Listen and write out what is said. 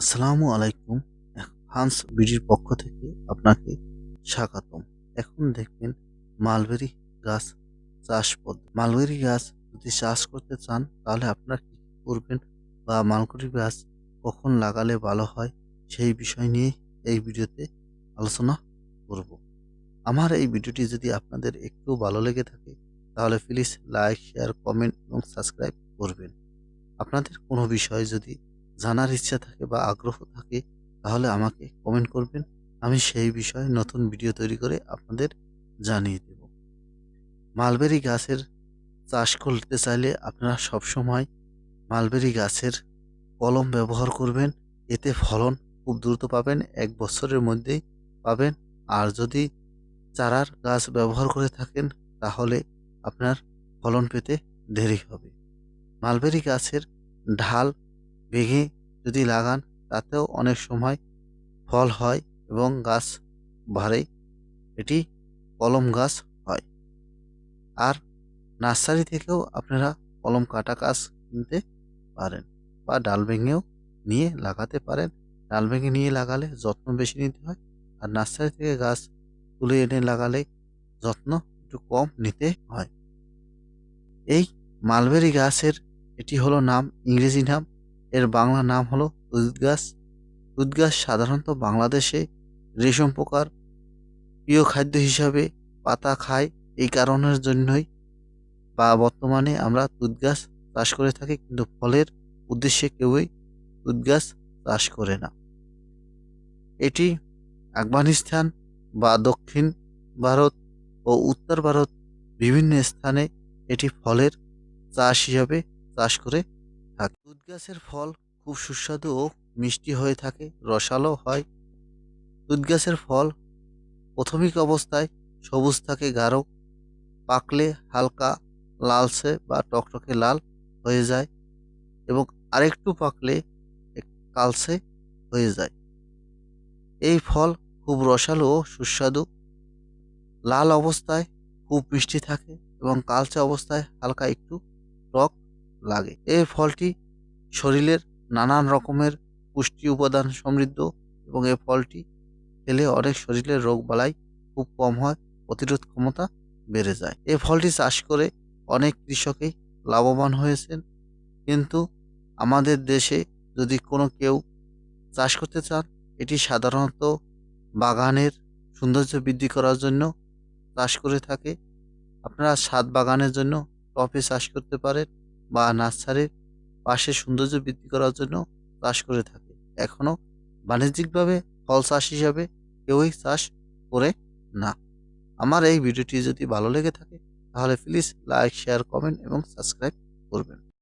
আসসালামু আলাইকুম, হান্স বিডির পক্ষ থেকে আপনাকে স্বাগতম। এখন দেখবেন মালবেরি গাছ চাষ পদ্ধতি মালবেরি গাছ যদি চাষ করতে চান, তাহলে আপনারা কি করবেন বা মালবেরি গাছ কখন লাগালে ভালো হয়, সেই বিষয় নিয়ে এই ভিডিওতে আলোচনা করব। আমার এই ভিডিওটি যদি আপনাদের একটু ভালো লেগে থাকে, তাহলে প্লিজ লাইক, শেয়ার, কমেন্ট এবং সাবস্ক্রাইব করবেন। আপনাদের কোনো বিষয় যদি জানার ইচ্ছা থাকে বা আগ্রহ থাকে, তাহলে আমাকে কমেন্ট করবেন। আমি সেই বিষয়ে নতুন ভিডিও তৈরি করে আপনাদের জানিয়ে দেব। মালবেরি গাছের চাষ করতে চাইলে আপনারা সবসময় মালবেরি গাছের কলম ব্যবহার করবেন। এতে ফলন খুব দ্রুত পাবেন, এক বছরের মধ্যেই পাবেন। আর যদি চারার গাছ ব্যবহার করে থাকেন, তাহলে আপনার ফলন পেতে দেরি হবে। মালবেরি গাছের ঢাল ভেঙে যদি লাগান, তাতেও অনেক সময় ফল হয় এবং গাছ বাড়ে। এটি কলম গাছ হয়। আর নার্সারি থেকেও আপনারা কলম কাটা গাছ কিনতে পারেন বা ডাল ভেঙেও নিয়ে লাগাতে পারেন। ডাল ভেঙে নিয়ে লাগালে যত্ন বেশি নিতে হয়। আর নার্সারি থেকে গাছ তুলে এনে লাগালে যত্ন একটু কম নিতে হয়। এই মালবেরি গাছের এটি হলো নাম, ইংরেজি নাম এর বাংলা নাম হলো তুত গাছ। সাধারণত বাংলাদেশে রেশম পোকার প্রিয় খাদ্য হিসাবে পাতা খায়, এই কারণের জন্যই বা বর্তমানে আমরা তুত গাছ চাষ করে থাকি, কিন্তু ফলের উদ্দেশ্যে কেউই তুত গাছ চাষ করে না। এটি আফগানিস্তান বা দক্ষিণ ভারত ও উত্তর ভারত বিভিন্ন স্থানে এটি ফলের চাষ হিসাবে চাষ করে থাকে দুধ গাছের ফল খুব সুস্বাদু ও মিষ্টি হয়ে থাকে, রসালো হয়। দুধ গাছের ফল প্রাথমিক অবস্থায় সবুজ থাকে, গাঢ়, পাকলে হালকা, লালচে বা টকটকে লাল হয়ে যায় এবং আরেকটু পাকলে কালচে হয়ে যায়। এই ফল খুব রসালো ও সুস্বাদু। লাল অবস্থায় খুব মিষ্টি থাকে এবং কালচে অবস্থায় হালকা একটু টক লাগে। এই ফলটি শরীরের নানান রকমের পুষ্টি উপাদান সমৃদ্ধ এবং এই ফলটি খেলে অনেক শরীরের রোগ বালাই খুব কম হয়, প্রতিরোধ ক্ষমতা বেড়ে যায়। এই ফলটি চাষ করে অনেক কৃষকই লাভবান হয়েছেন। কিন্তু আমাদের দেশে যদি কোনো কেউ চাষ করতে চান, এটি সাধারণত বাগানের সৌন্দর্য বৃদ্ধি করার জন্য চাষ করে থাকে। আপনারা ছাদ বাগানের জন্য টবে চাষ করতে পারেন। বা নার্সারির পাশে সৌন্দর্য বৃদ্ধি করার জন্য চাষ করে থাকে। এখনও বাণিজ্যিকভাবে ফল চাষ হিসাবে কেউই চাষ করে না। আমার এই ভিডিওটি যদি ভালো লেগে থাকে, তাহলে প্লিজ লাইক শেয়ার কমেন্ট এবং সাবস্ক্রাইব করবেন।